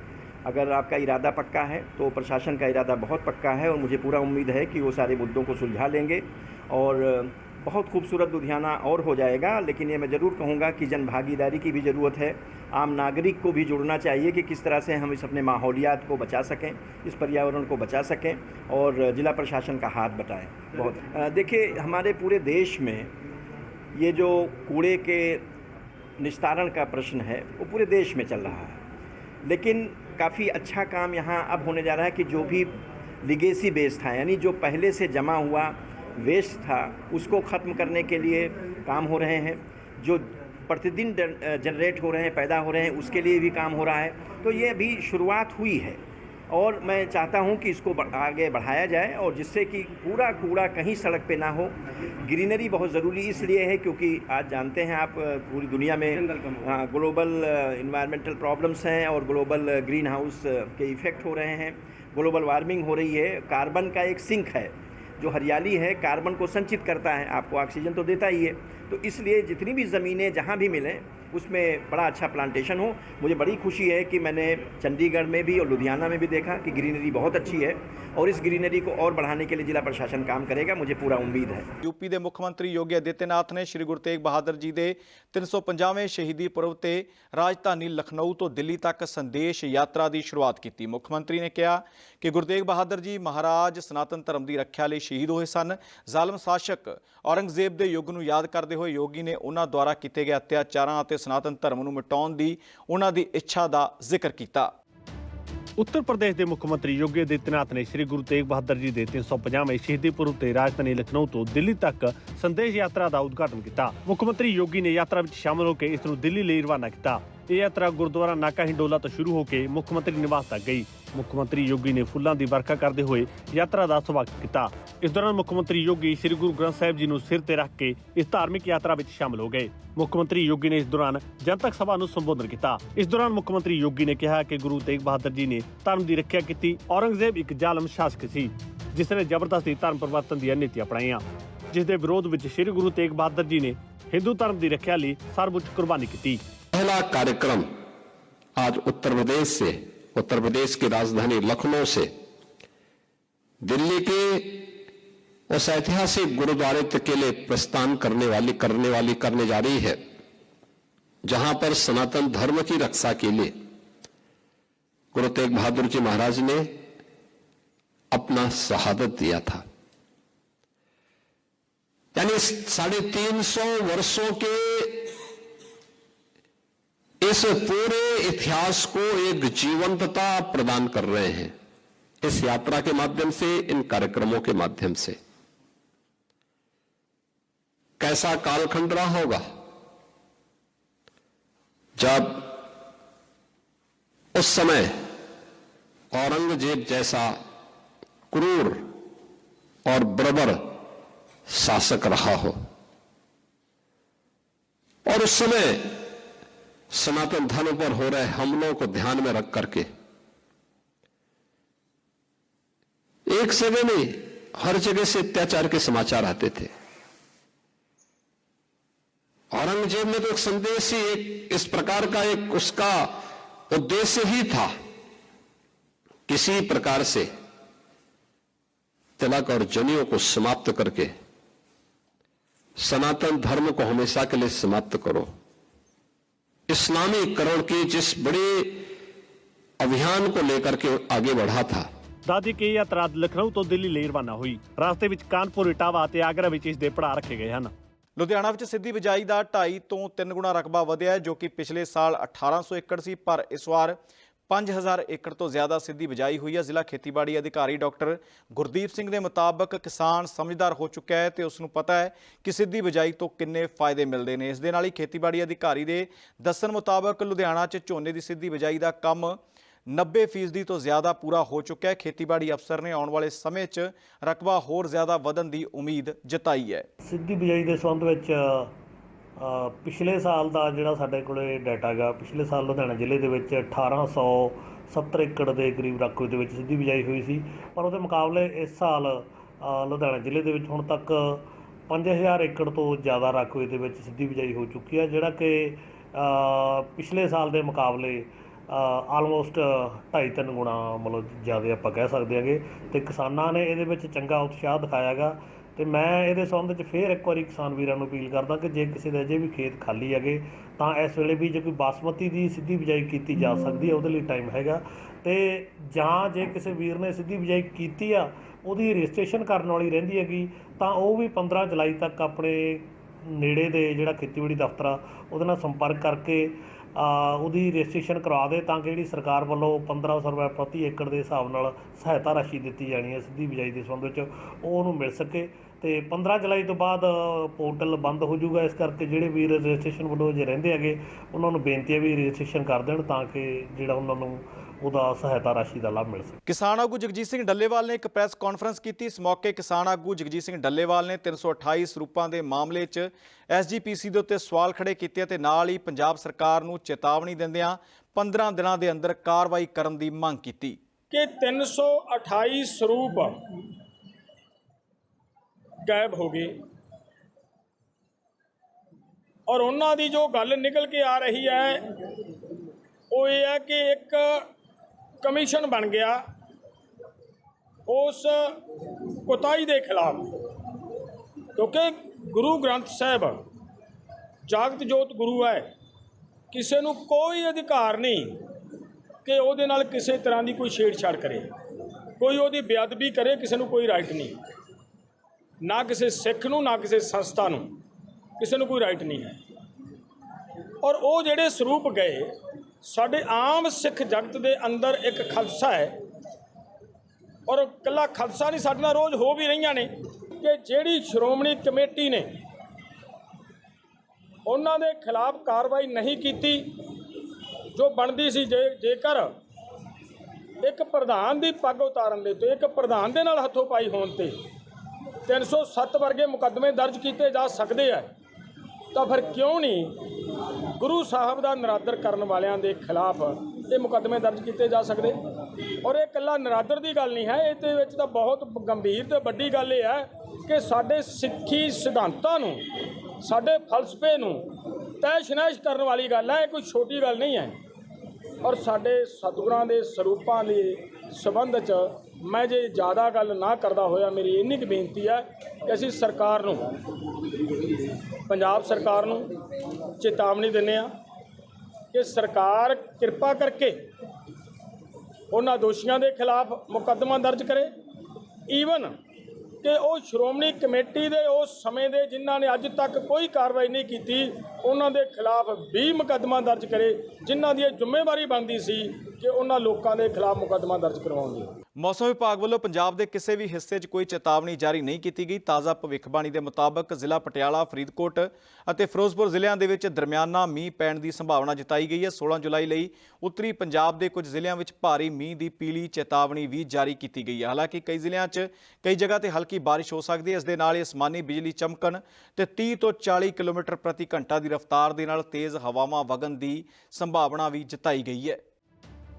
अगर आपका इरादा पक्का है तो प्रशासन का इरादा बहुत पक्का है और मुझे पूरा उम्मीद है कि वो सारे मुद्दों को सुलझा लेंगे और बहुत खूबसूरत लुधियाना और हो जाएगा। लेकिन ये मैं ज़रूर कहूँगा कि जन भागीदारी की भी ज़रूरत है। आम नागरिक को भी जुड़ना चाहिए कि किस तरह से हम इस अपने माहौलियात को बचा सकें, इस पर्यावरण को बचा सकें और जिला प्रशासन का हाथ बटाएँ। बहुत। देखिए, हमारे पूरे देश में ये जो कूड़े के निस्तारण का प्रश्न है, वो पूरे देश में चल रहा है। लेकिन काफ़ी अच्छा काम यहाँ अब होने जा रहा है कि जो भी लिगेसी बेस था, यानी जो पहले से जमा हुआ वेस्ट था, उसको ख़त्म करने के लिए काम हो रहे हैं। जो प्रतिदिन जनरेट हो रहे हैं, पैदा हो रहे हैं, उसके लिए भी काम हो रहा है। तो ये अभी शुरुआत हुई है। और मैं चाहता हूँ कि इसको आगे बढ़ाया जाए और जिससे कि पूरा कूड़ा कहीं सड़क पे ना हो। ग्रीनरी बहुत ज़रूरी इसलिए है क्योंकि आज जानते हैं आप पूरी दुनिया में हाँ, ग्लोबल इन्वायरमेंटल प्रॉब्लम्स हैं और ग्लोबल ग्रीन हाउस के इफ़ेक्ट हो रहे हैं। ग्लोबल वार्मिंग हो रही है। कार्बन का एक सिंक है। जो हरियाली है कार्बन को संचित करता है। आपको ऑक्सीजन तो देता ही है। तो इसलिए जितनी भी ज़मीनें जहाँ भी मिलें, उसमें बड़ा अच्छा प्लांटेशन हो। मुझे बड़ी खुशी है कि मैंने चंडीगढ़ में भी और लुधियाना में भी देखा कि ग्रीनरी बहुत अच्छी है और इस ग्रीनरी को और बढ़ाने के लिए जिला प्रशासन काम करेगा। मुझे पूरा उम्मीद है। यूपी के मुख्यमंत्री योगी आदित्यनाथ ने श्री गुरु तेग बहादुर जी के तीन सौ पंजावें शहीदी पर्व से राजधानी लखनऊ तो दिल्ली तक संदेश यात्रा की शुरुआत की मुख्यमंत्री ने कहा कि गुरु तेग बहादुर जी महाराज सनातन धर्म की रक्षा लिए शहीद हुए सन। जालम शासक औरंगज़ेब के युग में याद करते ਹੋਏ ਯੋਗੀ ਨੇ ਉਹਨਾਂ ਦੁਆਰਾ ਕੀਤੇ ਗਏ ਅਤਿਆਚਾਰਾਂ ਅਤੇ ਸਨਾਤਨ ਧਰਮ ਨੂੰ ਮਿਟਾਉਣ ਦੀ ਉਹਨਾਂ ਦੀ ਇੱਛਾ ਦਾ ਜ਼ਿਕਰ ਕੀਤਾ। ਉੱਤਰ ਪ੍ਰਦੇਸ਼ ਦੇ ਮੁੱਖ ਮੰਤਰੀ ਯੋਗੀ ਆਦਿੱਤਿਆਨਾਥ ਨੇ ਸ੍ਰੀ ਗੁਰੂ ਤੇਗ ਬਹਾਦਰ ਜੀ ਦੇ 350ਵੇਂ ਸ਼ਹੀਦੀ ਪੁਰਬ ਤੇ ਰਾਜਧਾਨੀ ਲਖਨਊ ਤੋਂ ਦਿੱਲੀ ਤੱਕ ਸੰਦੇਸ਼ ਯਾਤਰਾ ਦਾ ਉਦਘਾਟਨ ਕੀਤਾ। ਮੁੱਖ ਮੰਤਰੀ ਯੋਗੀ ਨੇ ਯਾਤਰਾ ਵਿੱਚ ਸ਼ਾਮਲ ਹੋ ਕੇ ਇਸ ਨੂੰ ਦਿੱਲੀ ਲਈ ਰਵਾਨਾ ਕੀਤਾ। ਇਹ ਯਾਤਰਾ ਗੁਰਦੁਆਰਾ ਨਾਕਾ ਹਿੰਡੋਲਾ ਤੋਂ ਸ਼ੁਰੂ ਹੋ ਕੇ ਮੁੱਖ ਮੰਤਰੀ ਨਿਵਾਸ ਤੱਕ ਗਈ। ਮੁੱਖ ਮੰਤਰੀ ਯੋਗੀ ਨੇ ਫੁੱਲਾਂ ਦੀ ਵਰਖਾ ਕਰਦੇ ਹੋਏ ਯਾਤਰਾ ਦਾ ਸਵਾਗਤ ਕੀਤਾ ਇਸ ਦੌਰਾਨ ਮੁੱਖ ਮੰਤਰੀ ਯੋਗੀ ਸ੍ਰੀ ਗੁਰੂ ਗ੍ਰੰਥ ਸਾਹਿਬ ਜੀ ਨੂੰ ਸਿਰ ਤੇ ਰੱਖ ਕੇ ਇਸ ਧਾਰਮਿਕ ਯਾਤਰਾ ਵਿੱਚ ਸ਼ਾਮਲ ਹੋ ਗਏ ਮੁੱਖ ਮੰਤਰੀ ਯੋਗੀ ਨੇ ਇਸ ਦੌਰਾਨ ਜਨਤਕ ਸਭਾ ਨੂੰ ਸੰਬੋਧਨ ਕੀਤਾ ਇਸ ਦੌਰਾਨ ਮੁੱਖ ਮੰਤਰੀ ਯੋਗੀ ਨੇ ਕਿਹਾ ਕਿ ਗੁਰੂ ਤੇਗ ਬਹਾਦਰ ਜੀ ਨੇ ਧਰਮ ਦੀ ਰੱਖਿਆ ਕੀਤੀ ਔਰੰਗਜ਼ੇਬ ਇੱਕ ਜ਼ਾਲਮ ਸ਼ਾਸਕ ਸੀ ਜਿਸ ਨੇ ਜ਼ਬਰਦਸਤੀ ਧਰਮ ਪਰਿਵਰਤਨ ਦੀਆਂ ਨੀਤੀਆਂ ਅਪਣਾਈਆਂ ਜਿਸ ਦੇ ਵਿਰੋਧ ਵਿੱਚ ਸ੍ਰੀ ਗੁਰੂ ਤੇਗ ਬਹਾਦਰ ਜੀ ਨੇ ਹਿੰਦੂ ਧਰਮ ਦੀ ਰੱਖਿਆ ਲਈ ਸਰਵਉੱਚ ਕੁਰਬਾਨੀ ਕੀਤੀ पहला कार्यक्रम आज उत्तर प्रदेश से उत्तर प्रदेश की राजधानी लखनऊ से। दिल्ली के उस ऐतिहासिक गुरुद्वारे के लिए प्रस्थान करने वाली करने वाली, करने जा रही है, जहाँ पर सनातन धर्म की रक्षा के लिए गुरु तेग बहादुर जी महाराज ने अपना शहादत दिया था। यानी साढ़े तीन सौ वर्षों के इस पूरे इतिहास को एक जीवंतता प्रदान कर रहे हैं। इस यात्रा के माध्यम से, इन कार्यक्रमों के माध्यम से। कैसा कालखंड रहा होगा? जब उस समय औरंगज़ेब जैसा क्रूर और बर्बर शासक रहा हो, और उस समय सनातन धर्म पर हो रहे हमलों को ध्यान में रख करके। एक जगह नहीं हर जगह से अत्याचार के समाचार आते थे। औरंगज़ेब ने तो एक संदेश ही एक इस प्रकार का एक उसका उद्देश्य ही था। किसी प्रकार से तिलक और जनियों को समाप्त करके, सनातन धर्म को हमेशा के लिए समाप्त करो। इस्लामीकरण के जिस बड़े अभियान को लेकर के आगे बढ़ा था ਦਾਦੀ ਕੀ ਯਾਤਰਾ ਲਖਨਊ ਤੋਂ ਦਿੱਲੀ ਲਈ ਰਵਾਨਾ ਹੋਈ ਰਸਤੇ ਵਿੱਚ ਕਾਨਪੁਰ ਇਟਾਵਾ ਅਤੇ ਆਗਰਾ ਵਿੱਚ ਇਸ ਦੇ ਪੜਾਅ ਰੱਖੇ ਗਏ ਹਨ ਲੁਧਿਆਣਾ ਵਿੱਚ ਸਿੱਧੀ ਬਿਜਾਈ ਦਾ 2.5 ਤੋਂ 3 ਗੁਣਾ ਰਕਬਾ ਵਧਿਆ ਹੈ ਜੋ ਕਿ ਪਿਛਲੇ ਸਾਲ 1800 ਏਕੜ ਸੀ ਪਰ ਇਸ ਵਾਰ 5000 ਏਕੜ ਤੋਂ ਜ਼ਿਆਦਾ ਸਿੱਧੀ ਬਿਜਾਈ ਹੋਈ ਹੈ। ਜ਼ਿਲ੍ਹਾ ਖੇਤੀਬਾੜੀ ਅਧਿਕਾਰੀ ਡਾਕਟਰ ਗੁਰਦੀਪ ਸਿੰਘ ਦੇ ਮੁਤਾਬਕ ਕਿਸਾਨ ਸਮਝਦਾਰ ਹੋ ਚੁੱਕਾ ਹੈ ਤੇ ਉਸ ਨੂੰ ਪਤਾ ਹੈ ਕਿ ਸਿੱਧੀ ਬਿਜਾਈ ਤੋਂ ਕਿੰਨੇ ਫਾਇਦੇ ਮਿਲਦੇ ਨੇ। ਇਸ ਦੇ ਨਾਲ ਹੀ ਖੇਤੀਬਾੜੀ ਅਧਿਕਾਰੀ ਦੇ ਦੱਸਣ ਮੁਤਾਬਕ ਲੁਧਿਆਣਾ 'ਚ ਝੋਨੇ ਦੀ ਸਿੱਧੀ ਬਿਜਾਈ ਦਾ ਕੰਮ 90% ਤੋਂ ਜ਼ਿਆਦਾ ਪੂਰਾ ਹੋ ਚੁੱਕਾ ਹੈ। ਖੇਤੀਬਾੜੀ ਅਫਸਰ ਨੇ ਆਉਣ ਵਾਲੇ ਸਮੇਂ 'ਚ ਰਕਬਾ ਹੋਰ ਜ਼ਿਆਦਾ ਵਧਣ ਦੀ ਉਮੀਦ ਜਤਾਈ ਹੈ। ਸਿੱਧੀ ਬਿਜਾਈ ਦੇ ਸੰਬੰਧ ਵਿੱਚ ਪਿਛਲੇ ਸਾਲ ਦਾ ਜਿਹੜਾ ਸਾਡੇ ਕੋਲੇ ਡਾਟਾ ਗਾ ਪਿਛਲੇ ਸਾਲ ਲੁਧਿਆਣਾ ਜ਼ਿਲ੍ਹੇ ਦੇ ਵਿੱਚ 1870 ਏਕੜ ਦੇ ਕਰੀਬ ਰਕਬੇ ਦੇ ਵਿੱਚ ਸਿੱਧੀ ਬਿਜਾਈ ਹੋਈ ਸੀ। ਪਰ ਉਹਦੇ ਮੁਕਾਬਲੇ ਇਸ ਸਾਲ ਅ, ਲੁਧਿਆਣਾ ਜ਼ਿਲ੍ਹੇ ਦੇ ਵਿੱਚ ਹੁਣ ਤੱਕ 5000 ਏਕੜ ਤੋਂ ਜ਼ਿਆਦਾ ਰਕਬੇ ਦੇ ਵਿੱਚ ਸਿੱਧੀ ਬਿਜਾਈ ਹੋ ਚੁੱਕੀ ਹੈ ਜਿਹੜਾ ਕਿ ਪਿਛਲੇ ਸਾਲ ਦੇ ਮੁਕਾਬਲੇ ਆਲਮੋਸਟ 2.5-3 ਗੁਣਾ ਮਤਲਬ ਜ਼ਿਆਦਾ ਆਪਾਂ ਕਹਿ ਸਕਦੇ ਹਾਂਗੇ। ਤੇ ਕਿਸਾਨਾਂ ਨੇ ਇਹਦੇ ਵਿੱਚ ਚੰਗਾ ਉਤਸ਼ਾਹ ਦਿਖਾਇਆਗਾ ਤੇ ਮੈਂ ਇਹਦੇ ਸੰਬੰਧ ਵਿੱਚ ਫੇਰ ਇੱਕ ਵਾਰੀ ਕਿਸਾਨ ਵੀਰਾਂ ਨੂੰ ਅਪੀਲ ਕਰਦਾ ਕਿ ਜੇ ਕਿਸੇ ਦੇ ਅਜੇ ਵੀ ਖੇਤ ਖਾਲੀ ਹੈਗੇ ਤਾਂ ਇਸ ਵੇਲੇ ਵੀ ਜੇ ਕੋਈ ਬਾਸਮਤੀ ਦੀ ਸਿੱਧੀ ਬਿਜਾਈ ਕੀਤੀ ਜਾ ਸਕਦੀ ਹੈ ਉਹਦੇ ਲਈ ਟਾਈਮ ਹੈਗਾ। ਤੇ ਜਾਂ ਜੇ ਕਿਸੇ ਵੀਰ ਨੇ ਸਿੱਧੀ ਬਿਜਾਈ ਕੀਤੀ ਆ ਉਹਦੀ ਰਜਿਸਟ੍ਰੇਸ਼ਨ ਕਰਨ ਵਾਲੀ ਰਹਿੰਦੀ ਹੈਗੀ ਤਾਂ ਉਹ ਵੀ 15 ਜੁਲਾਈ ਤੱਕ ਆਪਣੇ ਨੇੜੇ ਦੇ ਜਿਹੜਾ ਖੇਤੀਬਾੜੀ ਦਫ਼ਤਰ ਆ ਉਹਦੇ ਨਾਲ ਸੰਪਰਕ ਕਰਕੇ ਆ, ਉਹਦੀ ਰਜਿਸਟ੍ਰੇਸ਼ਨ ਕਰਵਾ ਦੇ ਤਾਂ ਕਿ ਜਿਹੜੀ ਸਰਕਾਰ ਵੱਲੋਂ 1500 ਰੁਪਏ ਪ੍ਰਤੀ ਏਕੜ ਦੇ ਹਿਸਾਬ ਨਾਲ ਸਹਾਇਤਾ ਰਾਸ਼ੀ ਦਿੱਤੀ ਜਾਣੀ ਹੈ ਸਿੱਧੀ ਬਿਜਾਈ ਦੇ ਸੰਬੰਧ ਵਿੱਚ ਉਹ ਉਹਨੂੰ ਮਿਲ ਸਕੇ। ਤੇ 15 ਜੁਲਾਈ ਤੋਂ ਬਾਅਦ ਪੋਰਟਲ ਬੰਦ ਹੋ ਜਾਊਗਾ। ਇਸ ਕਰਕੇ ਜਿਹੜੇ ਵੀਰ ਰਜਿਸਟ੍ਰੇਸ਼ਨ ਵੱਲੋਂ ਜੇ ਰਹਿੰਦੇ ਹੈਗੇ ਉਹਨਾਂ ਨੂੰ ਬੇਨਤੀ ਹੈ ਵੀ ਰਜਿਸਟ੍ਰੇਸ਼ਨ ਕਰ ਦੇਣ ਤਾਂ ਕਿ ਜਿਹੜਾ ਉਹਨਾਂ ਨੂੰ ਉਹਦਾ ਸਹਾਇਤਾ ਰਾਸ਼ੀ ਦਾ ਲਾਭ ਮਿਲ ਸਕੇ। ਕਿਸਾਨ ਆਗੂ ਜਗਜੀਤ ਸਿੰਘ ਡੱਲੇਵਾਲ ਨੇ ਇੱਕ ਪ੍ਰੈਸ ਕਾਨਫਰੰਸ ਕੀਤੀ। ਇਸ ਮੌਕੇ ਕਿਸਾਨ ਆਗੂ ਜਗਜੀਤ ਸਿੰਘ ਡੱਲੇਵਾਲ ਨੇ 328 ਸਰੂਪਾਂ ਦੇ ਮਾਮਲੇ 'ਚ ਐਸਜੀਪੀਸੀ ਦੇ ਉੱਤੇ ਸਵਾਲ ਖੜੇ ਕੀਤੇ ਅਤੇ ਨਾਲ ਹੀ ਪੰਜਾਬ ਸਰਕਾਰ ਨੂੰ ਚੇਤਾਵਨੀ ਦਿੰਦਿਆਂ 15 ਦਿਨਾਂ ਦੇ ਅੰਦਰ ਕਾਰਵਾਈ ਕਰਨ ਦੀ ਮੰਗ ਕੀਤੀ। ਕਿ 328 ਸਰੂਪ ਗਾਇਬ ਹੋ ਗਏ। ਔਰ ਉਹਨਾਂ ਦੀ ਜੋ ਗੱਲ ਨਿਕਲ ਕੇ ਆ ਰਹੀ ਹੈ, ਉਹ ਇਹ ਹੈ ਕਿ ਇੱਕ ਕਮਿਸ਼ਨ ਬਣ ਗਿਆ ਉਸ ਕੁਤਾਈ ਦੇ ਖਿਲਾਫ। ਕਿਉਂਕਿ ਗੁਰੂ ਗ੍ਰੰਥ ਸਾਹਿਬ ਜਾਗਤ ਜੋਤ ਗੁਰੂ ਹੈ, ਕਿਸੇ ਨੂੰ ਕੋਈ ਅਧਿਕਾਰ ਨਹੀਂ ਕਿ ਉਹਦੇ ਨਾਲ ਕਿਸੇ ਤਰ੍ਹਾਂ ਦੀ ਕੋਈ ਛੇੜਛਾੜ ਕਰੇ। ਕੋਈ ਉਹਦੀ ਬੇਅਦਬੀ ਕਰੇ, ਕਿਸੇ ਨੂੰ ਕੋਈ ਰਾਈਟ ਨਹੀਂ। ਨਾ ਕਿਸੇ ਸਿੱਖ ਨੂੰ, ਨਾ ਕਿਸੇ ਸੰਸਥਾ ਨੂੰ। ਕਿਸੇ ਨੂੰ ਕੋਈ ਰਾਈਟ ਨਹੀਂ ਹੈ। ਔਰ ਉਹ ਜਿਹੜੇ ਸਰੂਪ ਗਏ, ਸਾਡੇ ਆਮ ਸਿੱਖ ਜਗਤ ਦੇ ਅੰਦਰ ਇੱਕ ਖਾਲਸਾ ਹੈ। ਔਰ ਕੱਲਾ ਖਾਲਸਾ ਨਹੀਂ, ਸਾਡੇ ਨਾਲ ਰੋਜ਼ ਹੋ ਵੀ ਰਹੀਆਂ ਨੇ ਕਿ ਜਿਹੜੀ ਸ਼੍ਰੋਮਣੀ ਕਮੇਟੀ ਨੇ ਉਹਨਾਂ ਦੇ ਖਿਲਾਫ ਕਾਰਵਾਈ ਨਹੀਂ ਕੀਤੀ, ਜੋ ਬਣਦੀ ਸੀ ਜੇ, ਜੇਕਰ ਇੱਕ ਪ੍ਰਧਾਨ ਦੀ ਪੱਗ ਉਤਾਰਨ ਦੇ ਤੇ, ਇੱਕ ਪ੍ਰਧਾਨ ਦੇ ਨਾਲ ਹੱਥੋਂ ਪਾਈ ਹੋਣ ਤੇ 307 ਵਰਗੇ ਮੁਕੱਦਮੇ ਦਰਜ ਕੀਤੇ ਜਾ ਸਕਦੇ ਆ। ਤਾਂ ਫਿਰ ਕਿਉਂ ਨਹੀਂ ਗੁਰੂ ਸਾਹਿਬ ਦਾ ਨਰਾਦਰ ਕਰਨ ਵਾਲਿਆਂ ਦੇ ਖਿਲਾਫ ਇਹ ਮੁਕੱਦਮੇ ਦਰਜ ਕੀਤੇ ਜਾ ਸਕਦੇ? ਔਰ ਇਹ ਇਕੱਲਾ ਨਰਾਦਰ ਦੀ ਗੱਲ ਨਹੀਂ ਹੈ, ਇਹਦੇ ਵਿੱਚ ਤਾਂ ਬਹੁਤ ਗੰਭੀਰ ਤੇ ਵੱਡੀ ਗੱਲ ਇਹ ਹੈ ਕਿ ਸਾਡੇ ਸਿੱਖੀ ਸਿਧਾਂਤਾਂ ਨੂੰ, ਸਾਡੇ ਫਲਸਫੇ ਨੂੰ ਤੈਸ਼-ਨੈਸ਼ ਕਰਨ ਵਾਲੀ ਗੱਲ ਹੈ, ਇਹ ਕੋਈ ਛੋਟੀ ਗੱਲ ਨਹੀਂ ਹੈ। ਔਰ ਸਾਡੇ ਸਤਿਗੁਰਾਂ ਦੇ ਸਰੂਪਾਂ ਦੇ ਸੰਬੰਧ 'ਚ ਮੈਂ ਜੇ ਜ਼ਿਆਦਾ ਗੱਲ ਨਾ ਕਰਦਾ ਹੋਇਆ, ਮੇਰੀ ਇੰਨੀ ਕੁ ਬੇਨਤੀ ਹੈ ਕਿ ਅਸੀਂ ਸਰਕਾਰ ਨੂੰ, ਪੰਜਾਬ ਸਰਕਾਰ ਨੂੰ ਚੇਤਾਵਨੀ ਦਿੰਦੇ ਆ ਕਿ ਸਰਕਾਰ ਕਿਰਪਾ ਕਰਕੇ ਉਹਨਾਂ ਦੋਸ਼ੀਆਂ ਦੇ ਖਿਲਾਫ ਮੁਕੱਦਮਾ ਦਰਜ ਕਰੇ। ਈਵਨ ਕਿ ਉਹ ਸ਼੍ਰੋਮਣੀ ਕਮੇਟੀ ਦੇ ਉਸ ਸਮੇਂ ਦੇ ਜਿਨ੍ਹਾਂ ਨੇ ਅੱਜ ਤੱਕ ਕੋਈ ਕਾਰਵਾਈ ਨਹੀਂ ਕੀਤੀ, ਉਹਨਾਂ ਦੇ ਖਿਲਾਫ ਵੀ ਮੁਕੱਦਮਾ ਦਰਜ ਕਰੇ, ਜਿਨ੍ਹਾਂ ਦੀ ਇਹ ਜ਼ਿੰਮੇਵਾਰੀ ਬਣਦੀ ਸੀ ਕਿ ਉਹਨਾਂ ਲੋਕਾਂ ਦੇ ਖਿਲਾਫ ਮੁਕੱਦਮਾ ਦਰਜ ਕਰਵਾਉਣ ਦੀ। ਮੌਸਮ ਵਿਭਾਗ ਵੱਲੋਂ ਪੰਜਾਬ ਦੇ ਕਿਸੇ ਵੀ ਹਿੱਸੇ 'ਚ ਕੋਈ ਚੇਤਾਵਨੀ ਜਾਰੀ ਨਹੀਂ ਕੀਤੀ ਗਈ। ਤਾਜ਼ਾ ਭਵਿੱਖਬਾਣੀ ਦੇ ਮੁਤਾਬਕ ਜ਼ਿਲ੍ਹਾ ਪਟਿਆਲਾ, ਫਰੀਦਕੋਟ ਅਤੇ ਫਿਰੋਜ਼ਪੁਰ ਜ਼ਿਲ੍ਹਿਆਂ ਦੇ ਵਿੱਚ ਦਰਮਿਆਨਾ ਮੀਂਹ ਪੈਣ ਦੀ ਸੰਭਾਵਨਾ ਜਤਾਈ ਗਈ ਹੈ। 16 ਜੁਲਾਈ ਲਈ ਉੱਤਰੀ ਪੰਜਾਬ ਦੇ ਕੁਝ ਜ਼ਿਲ੍ਹਿਆਂ ਵਿੱਚ ਭਾਰੀ ਮੀਂਹ ਦੀ ਪੀਲੀ ਚੇਤਾਵਨੀ ਵੀ ਜਾਰੀ ਕੀਤੀ ਗਈ ਹੈ। ਹਾਲਾਂਕਿ ਕਈ ਜ਼ਿਲ੍ਹਿਆਂ 'ਚ ਕਈ ਜਗ੍ਹਾ ਤੇ ਹਲਕੀ ਬਾਰਿਸ਼ ਹੋ ਸਕਦੀ ਹੈ। ਇਸ ਦੇ ਨਾਲ ਹੀ ਅਸਮਾਨੀ ਬਿਜਲੀ ਚਮਕਣ ਤੇ 30 ਤੋਂ 40 ਕਿਲੋਮੀਟਰ ਪ੍ਰਤੀ ਘੰਟਾ ਦੀ ਰਫ਼ਤਾਰ ਦੇ ਨਾਲ ਤੇਜ਼ ਹਵਾਵਾਂ ਵਗਣ ਦੀ ਸੰਭਾਵਨਾ ਵੀ ਜਤਾਈ ਗਈ ਹੈ।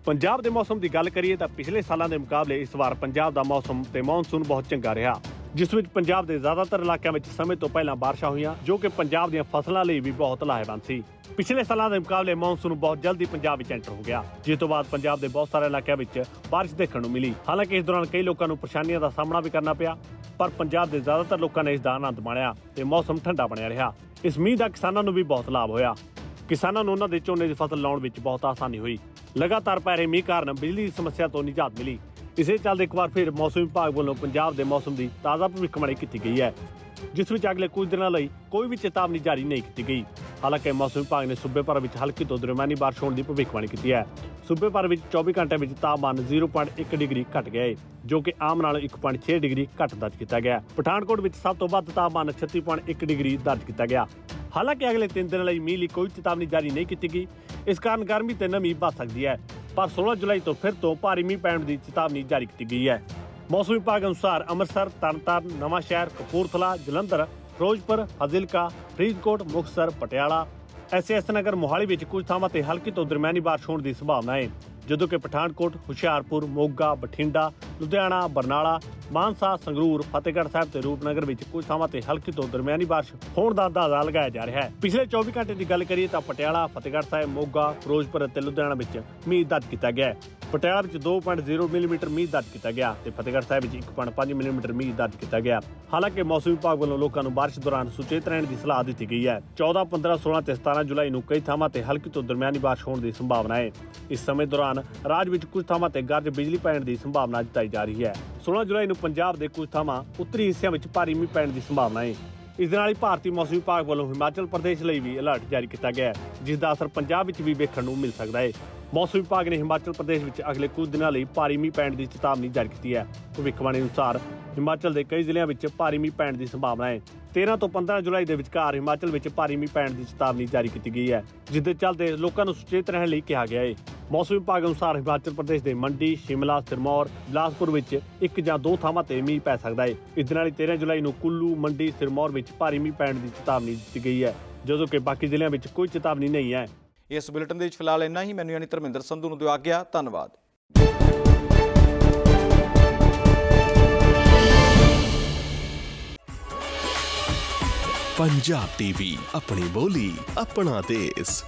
ਪੰਜਾਬ ਦੇ ਮੌਸਮ ਦੀ ਗੱਲ ਕਰੀਏ ਤਾਂ ਪਿਛਲੇ ਸਾਲਾਂ ਦੇ ਮੁਕਾਬਲੇ ਇਸ ਵਾਰ ਪੰਜਾਬ ਦਾ ਮੌਸਮ ਤੇ ਮੌਨਸੂਨ ਬਹੁਤ ਚੰਗਾ ਰਿਹਾ, ਜਿਸ ਵਿੱਚ ਪੰਜਾਬ ਦੇ ਜ਼ਿਆਦਾਤਰ ਇਲਾਕਿਆਂ ਵਿੱਚ ਸਮੇਂ ਤੋਂ ਪਹਿਲਾਂ ਬਾਰਿਸ਼ਾਂ ਹੋਈਆਂ, ਜੋ ਕਿ ਪੰਜਾਬ ਦੀਆਂ ਫਸਲਾਂ ਲਈ ਵੀ ਬਹੁਤ ਲਾਹੇਵੰਦ ਸੀ। ਪਿਛਲੇ ਸਾਲਾਂ ਦੇ ਮੁਕਾਬਲੇ ਮੌਨਸੂਨ ਬਹੁਤ ਜਲਦੀ ਪੰਜਾਬ ਵਿੱਚ ਐਂਟਰ ਹੋ ਗਿਆ, ਜਿਸ ਤੋਂ ਬਾਅਦ ਪੰਜਾਬ ਦੇ ਬਹੁਤ ਸਾਰੇ ਇਲਾਕਿਆਂ ਵਿੱਚ ਬਾਰਿਸ਼ ਦੇਖਣ ਨੂੰ ਮਿਲੀ। ਹਾਲਾਂਕਿ ਇਸ ਦੌਰਾਨ ਕਈ ਲੋਕਾਂ ਨੂੰ ਪਰੇਸ਼ਾਨੀਆਂ ਦਾ ਸਾਹਮਣਾ ਵੀ ਕਰਨਾ ਪਿਆ, ਪਰ ਪੰਜਾਬ ਦੇ ਜ਼ਿਆਦਾਤਰ ਲੋਕਾਂ ਨੇ ਇਸ ਦਾ ਆਨੰਦ ਮਾਣਿਆ ਤੇ ਮੌਸਮ ਠੰਡਾ ਬਣਿਆ ਰਿਹਾ। ਇਸ ਮੀਂਹ ਦਾ ਕਿਸਾਨਾਂ ਨੂੰ ਵੀ ਬਹੁਤ ਲਾਭ ਹੋਇਆ। ਕਿਸਾਨਾਂ ਨੂੰ ਉਹਨਾਂ ਦੇ ਝੋਨੇ ਦੀ ਫਸਲ ਲਾਉਣ ਵਿੱਚ ਬਹੁਤ ਆਸਾਨੀ ਹੋਈ। ਲਗਾਤਾਰ ਪੈ ਰਹੇ ਮੀਂਹ ਕਾਰਨ ਬਿਜਲੀ ਦੀ ਸਮੱਸਿਆ ਤੋਂ ਨਿਜਾਤ ਮਿਲੀ। ਇਸੇ ਚੱਲਦੇ ਇੱਕ ਵਾਰ ਫਿਰ ਮੌਸਮ ਵਿਭਾਗ ਵੱਲੋਂ ਪੰਜਾਬ ਦੇ ਮੌਸਮ ਦੀ ਤਾਜ਼ਾ ਭਵਿੱਖਬਾਣੀ ਕੀਤੀ ਗਈ ਹੈ। ਜਿਸ ਵਿੱਚ ਅਗਲੇ ਕੁਝ ਦਿਨਾਂ ਲਈ ਕੋਈ ਵੀ ਚੇਤਾਵਨੀ ਜਾਰੀ ਨਹੀਂ ਕੀਤੀ ਗਈ। ਹਾਲਾਂਕਿ ਮੌਸਮ ਵਿਭਾਗ ਨੇ ਸੂਬੇ ਭਰ ਵਿੱਚ ਹਲਕੀ ਤੋਂ ਦਰਮਿਆਨੀ ਬਾਰਿਸ਼ ਹੋਣ ਦੀ ਭਵਿੱਖਬਾਣੀ ਕੀਤੀ ਹੈ। ਸੂਬੇ ਭਰ ਵਿੱਚ 24 ਘੰਟਿਆਂ ਵਿੱਚ ਤਾਪਮਾਨ 0.1 ਡਿਗਰੀ ਘਟ ਗਿਆ ਹੈ, ਜੋ ਕਿ ਆਮ ਨਾਲੋਂ 1.6 ਡਿਗਰੀ ਘੱਟ ਦਰਜ ਕੀਤਾ ਗਿਆ ਪਠਾਨਕੋਟ ਵਿੱਚ ਸਭ ਤੋਂ ਵੱਧ ਤਾਪਮਾਨ 36.1 ਡਿਗਰੀ ਦਰਜ ਕੀਤਾ ਗਿਆ। ਹਾਲਾਂਕਿ ਅਗਲੇ 3 ਦਿਨਾਂ ਲਈ ਮੀਂਹ ਲਈ ਕੋਈ ਚੇਤਾਵਨੀ ਜਾਰੀ ਨਹੀਂ ਕੀਤੀ ਗਈ, ਇਸ ਕਾਰਨ ਗਰਮੀ ਤੇ ਨਮੀ ਵੱਧ ਸਕਦੀ ਹੈ। ਪਰ 16 ਜੁਲਾਈ ਤੋਂ ਫਿਰ ਤੋਂ ਭਾਰੀ ਮੀਂਹ ਪੈਣ ਦੀ ਚੇਤਾਵਨੀ ਜਾਰੀ ਕੀਤੀ ਗਈ ਹੈ। ਮੌਸਮ ਵਿਭਾਗ ਅਨੁਸਾਰ ਅੰਮ੍ਰਿਤਸਰ, ਤਰਨਤਾਰਨ, ਨਵਾਂ ਸ਼ਹਿਰ, ਕਪੂਰਥਲਾ, ਜਲੰਧਰ, ਫਿਰੋਜ਼ਪੁਰ, ਫਾਜ਼ਿਲਕਾ, ਫਰੀਦਕੋਟ, ਮੁਕਤਸਰ, ਪਟਿਆਲਾ। ਐਸਐਸ ਨਗਰ ਮੋਹਾਲੀ ਵਿੱਚ ਕੁਝ ਥਾਵਾਂ ਤੇ ਹਲਕੀ ਤੋਂ ਦਰਮਿਆਨੀ ਬਾਰਿਸ਼ ਹੋਣ ਦੀ ਸੰਭਾਵਨਾ ਹੈ। ਜਦੋਂ ਕਿ ਪਠਾਨਕੋਟ, ਹੁਸ਼ਿਆਰਪੁਰ, ਮੋਗਾ, ਬਠਿੰਡਾ, ਲੁਧਿਆਣਾ, ਬਰਨਾਲਾ, ਮਾਨਸਾ, ਸੰਗਰੂਰ, ਫਤਿਹਗੜ੍ਹ ਸਾਹਿਬ ਤੇ ਰੂਪਨਗਰ ਵਿੱਚ ਕੁਝ ਥਾਵਾਂ ਤੇ ਹਲਕੀ ਤੋਂ ਦਰਮਿਆਨੀ ਬਾਰਿਸ਼ ਹੋਣ ਦਾ ਅੰਦਾਜ਼ਾ ਲਗਾਇਆ ਜਾ ਰਿਹਾ ਹੈ। ਪਿਛਲੇ 24 ਘੰਟੇ ਦੀ ਗੱਲ ਕਰੀਏ ਤਾਂ ਪਟਿਆਲਾ, ਫਤਿਹਗੜ੍ਹ ਸਾਹਿਬ, ਮੋਗਾ, ਫਿਰੋਜ਼ਪੁਰ ਅਤੇ ਲੁਧਿਆਣਾ ਵਿੱਚ ਮੀਂਹ ਦਰਜ ਕੀਤਾ ਗਿਆ ਪਟਿਆਲਾ ਵਿੱਚ 2.0 ਮਿਲੀਮੀਟਰ ਮੀਂਹ ਦਰਜ ਕੀਤਾ ਗਿਆ ਤੇ ਫਤਿਹਗੜ੍ਹ ਸਾਹਿਬ ਵਿੱਚ 1.5 ਮਿਲੀਮੀਟਰ ਮੀਂਹ ਦਰਜ ਕੀਤਾ ਗਿਆ। ਹਾਲਾਂਕਿ ਮੌਸਮ ਵਿਭਾਗ ਵੱਲੋਂ ਲੋਕਾਂ ਨੂੰ ਬਾਰਿਸ਼ ਦੌਰਾਨ ਸੁਚੇਤ ਰਹਿਣ ਦੀ ਸਲਾਹ ਦਿੱਤੀ ਗਈ ਹੈ। 14 15 16 ਤੇ 17 ਜੁਲਾਈ ਨੂੰ ਕਈ ਥਾਵਾਂ ਤੇ ਹਲਕੀ ਤੋਂ ਦਰਮਿਆਨੀ ਬਾਰਿਸ਼ ਹੋਣ ਦੀ ਸੰਭਾਵਨਾ ਹੈ। ਇਸ ਸਮੇਂ ਦੌਰਾਨ ਦੌਰਾਨ ਰਾਜ ਵਿੱਚ ਕੁਝ ਥਾਵਾਂ ਤੇ ਗਰਜ ਬਿਜਲੀ ਪੈਣ ਦੀ ਸੰਭਾਵਨਾ ਜਤਾਈ ਜਾ ਰਹੀ ਹੈ। 16 ਜੁਲਾਈ ਨੂੰ ਪੰਜਾਬ ਦੇ ਕੁਝ ਥਾਵਾਂ ਉੱਤਰੀ ਹਿੱਸਿਆਂ ਵਿੱਚ ਭਾਰੀ ਮੀਂਹ ਪੈਣ ਦੀ ਸੰਭਾਵਨਾ ਹੈ। ਇਸ ਦੇ ਨਾਲ ਹੀ ਭਾਰਤੀ ਮੌਸਮ ਵਿਭਾਗ ਵੱਲੋਂ ਹਿਮਾਚਲ ਪ੍ਰਦੇਸ਼ ਲਈ ਵੀ ਅਲਰਟ ਜਾਰੀ ਕੀਤਾ ਗਿਆ ਹੈ, ਜਿਸ ਦਾ ਅਸਰ ਪੰਜਾਬ ਵਿੱਚ ਵੀ ਵੇਖਣ ਨੂੰ ਮਿਲ ਸਕਦਾ ਹੈ। ਮੌਸਮ ਵਿਭਾਗ ਨੇ ਹਿਮਾਚਲ ਪ੍ਰਦੇਸ਼ ਵਿੱਚ ਅਗਲੇ ਕੁਝ ਦਿਨਾਂ ਲਈ ਭਾਰੀ ਮੀਂਹ ਪੈਣ ਦੀ ਚੇਤਾਵਨੀ ਜਾਰੀ ਕੀਤੀ ਹੈ। ਭਵਿੱਖਬਾਣੀ ਅਨੁਸਾਰ ਹਿਮਾਚਲ ਦੇ ਕਈ ਜ਼ਿਲ੍ਹਿਆਂ ਵਿੱਚ ਭਾਰੀ ਮੀਂਹ ਪੈਣ ਦੀ ਸੰਭਾਵਨਾ ਹੈ। 13 ਤੋਂ 15 ਜੁਲਾਈ ਦੇ ਵਿਚਕਾਰ ਹਿਮਾਚਲ ਵਿੱਚ ਭਾਰੀ ਮੀਂਹ ਪੈਣ ਦੀ ਚੇਤਾਵਨੀ ਜਾਰੀ ਕੀਤੀ ਗਈ ਹੈ ਜਿਸ ਦੇ ਚੱਲਦੇ ਲੋਕਾਂ ਨੂੰ ਸੁਚੇਤ ਰਹਿਣ ਲਈ ਕਿਹਾ ਗਿਆ ਹੈ। ਮੌਸਮ ਵਿਭਾਗ ਅਨੁਸਾਰ ਹਿਮਾਚਲ ਪ੍ਰਦੇਸ਼ ਦੇ ਮੰਡੀ, ਸ਼ਿਮਲਾ, ਸਿਰਮੌਰ, ਬਿਲਾਸਪੁਰ ਵਿੱਚ ਇੱਕ ਜਾਂ ਦੋ ਥਾਵਾਂ ਤੇ ਮੀਂਹ ਪੈ ਸਕਦਾ ਹੈ। ਇਸ ਦੇ ਨਾਲ ਹੀ 13 ਜੁਲਾਈ ਨੂੰ ਕੁੱਲੂ, ਮੰਡੀ, ਸਿਰਮੌਰ ਵਿੱਚ ਭਾਰੀ ਮੀਂਹ ਪੈਣ ਦੀ ਚੇਤਾਵਨੀ ਦਿੱਤੀ ਗਈ ਹੈ, ਜਦੋਂ ਕਿ ਬਾਕੀ ਜ਼ਿਲ੍ਹਿਆਂ ਵਿੱਚ ਕੋਈ ਚੇਤਾਵਨੀ ਨਹੀਂ ਹੈ। ਇਸ ਬੁਲੇਟਿਨ ਦੇ ਵਿੱਚ ਫਿਲਹਾਲ ਇੰਨਾ ਹੀ। ਮੈਨੂੰ ਯਾਨੀ ਧਰਮਿੰਦਰ ਸੰਧੂ ਨੂੰ ਦਿਓ ਆਗਿਆ। ਧੰਨਵਾਦ। ਪੰਜਾਬ ਟੀਵੀ, ਆਪਣੀ ਬੋਲੀ, ਆਪਣਾ ਦੇਸ਼।